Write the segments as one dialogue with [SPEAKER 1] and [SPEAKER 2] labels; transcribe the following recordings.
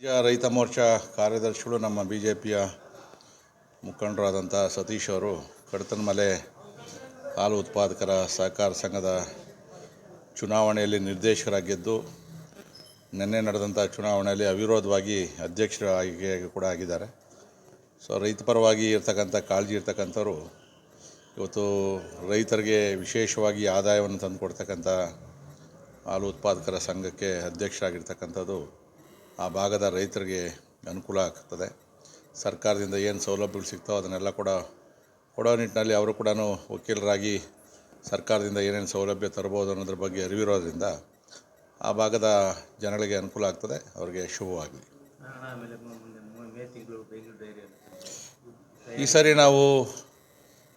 [SPEAKER 1] ಈಗ ರೈತ ಮೋರ್ಚಾ ಕಾರ್ಯದರ್ಶಿಗಳು ನಮ್ಮ ಬಿ ಜೆ ಪಿಯ ಮುಖಂಡರಾದಂಥ ಸತೀಶ್ ಅವರು ಕಡತನಮಲೆ ಹಾಲು ಉತ್ಪಾದಕರ ಸಹಕಾರ ಸಂಘದ ಚುನಾವಣೆಯಲ್ಲಿ ನಿರ್ದೇಶಕರಾಗಿದ್ದು, ನಿನ್ನೆ ನಡೆದಂಥ ಚುನಾವಣೆಯಲ್ಲಿ ಅವಿರೋಧವಾಗಿ ಅಧ್ಯಕ್ಷರಾಗಿ ಕೂಡ ಆಗಿದ್ದಾರೆ. ಸೊ ರೈತ ಪರವಾಗಿ ಇರ್ತಕ್ಕಂಥ, ಕಾಳಜಿ ಇರ್ತಕ್ಕಂಥವ್ರು ಇವತ್ತು ರೈತರಿಗೆ ವಿಶೇಷವಾಗಿ ಆದಾಯವನ್ನು ತಂದುಕೊಡ್ತಕ್ಕಂಥ ಹಾಲು ಉತ್ಪಾದಕರ ಸಂಘಕ್ಕೆ ಅಧ್ಯಕ್ಷರಾಗಿರ್ತಕ್ಕಂಥದ್ದು ಆ ಭಾಗದ ರೈತರಿಗೆ ಅನುಕೂಲ ಆಗ್ತದೆ. ಸರ್ಕಾರದಿಂದ ಏನು ಸೌಲಭ್ಯಗಳು ಸಿಗ್ತವೋ ಅದನ್ನೆಲ್ಲ ಕೂಡ ಕೊಡೋ ನಿಟ್ಟಿನಲ್ಲಿ ಅವರು ಕೂಡ ವಕೀಲರಾಗಿ ಸರ್ಕಾರದಿಂದ ಏನೇನು ಸೌಲಭ್ಯ ತರ್ಬೋದು ಅನ್ನೋದ್ರ ಬಗ್ಗೆ ಅರಿವಿರೋದ್ರಿಂದ ಆ ಭಾಗದ ಜನಗಳಿಗೆ ಅನುಕೂಲ ಆಗ್ತದೆ. ಅವರಿಗೆ ಶುಭವಾಗಲಿ. ಈ ಸಾರಿ ನಾವು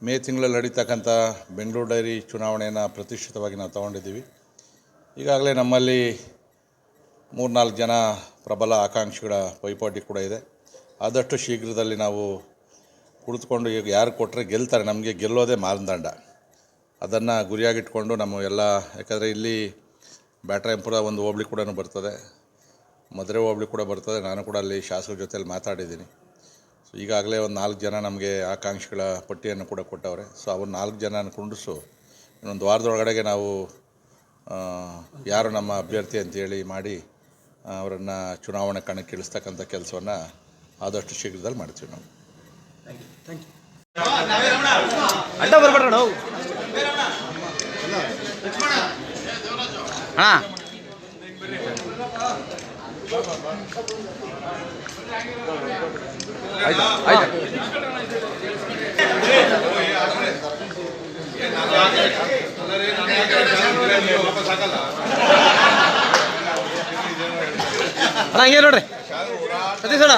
[SPEAKER 1] ಮೇ ತಿಂಗಳಲ್ಲಿ ನಡೀತಕ್ಕಂಥ ಬೆಂಗಳೂರು ಡೈರಿ ಚುನಾವಣೆಯನ್ನು ಪ್ರತಿಷ್ಠಿತವಾಗಿ ನಾವು ತಗೊಂಡಿದ್ದೀವಿ. ಈಗಾಗಲೇ ನಮ್ಮಲ್ಲಿ ಮೂರ್ನಾಲ್ಕು ಜನ ಪ್ರಬಲ ಆಕಾಂಕ್ಷಿಗಳ ಪೈಪೋಟಿ ಕೂಡ ಇದೆ. ಆದಷ್ಟು ಶೀಘ್ರದಲ್ಲಿ ನಾವು ಕುಳಿತುಕೊಂಡು ಈಗ ಯಾರು ಕೊಟ್ಟರೆ ಗೆಲ್ತಾರೆ, ನಮಗೆ ಗೆಲ್ಲೋದೇ ಮಾನದಂಡ. ಅದನ್ನು ಗುರಿಯಾಗಿಟ್ಕೊಂಡು ನಮ್ಮ ಎಲ್ಲ, ಯಾಕಂದರೆ ಇಲ್ಲಿ ಬ್ಯಾಟ್ರಾಯಂಪುರ ಒಂದು ಹೋಬಳಿ ಕೂಡ ಬರ್ತದೆ. ಮದುವೆ ಹೋಬಳಿ ಕೂಡ ಬರ್ತದೆ. ನಾನು ಕೂಡ ಅಲ್ಲಿ ಶಾಸಕರ ಜೊತೆಯಲ್ಲಿ ಮಾತಾಡಿದ್ದೀನಿ. ಸೊ ಈಗಾಗಲೇ ಒಂದು ನಾಲ್ಕು ಜನ ನಮಗೆ ಆಕಾಂಕ್ಷಿಗಳ ಪಟ್ಟಿಯನ್ನು ಕೂಡ ಕೊಟ್ಟವ್ರೆ. ಸೊ ಅವ್ರು ನಾಲ್ಕು ಜನ ಕುಂಡಿಸು ಇನ್ನೊಂದು ವಾರದೊಳಗಡೆಗೆ ನಾವು ಯಾರು ನಮ್ಮ ಅಭ್ಯರ್ಥಿ ಅಂತೇಳಿ ಮಾಡಿ ಅವರನ್ನು ಚುನಾವಣೆ ಕಣಕ್ಕೆ ಇಳಿಸ್ತಕ್ಕಂಥ ಕೆಲಸವನ್ನು ಆದಷ್ಟು ಶೀಘ್ರದಲ್ಲಿ ಮಾಡ್ತೀವಿ ನಾವು.
[SPEAKER 2] ಅಡ್ಡ ಬರ್ಬೇಡ್ರ ನಾವು ಅಣ್ಣ ಆಯ್ತು ಆಯ್ತು ಅಣ್ಣ ಹಂಗೆ ನೋಡ್ರಿ. ಸತೀಶ್ ಅಣ್ಣ.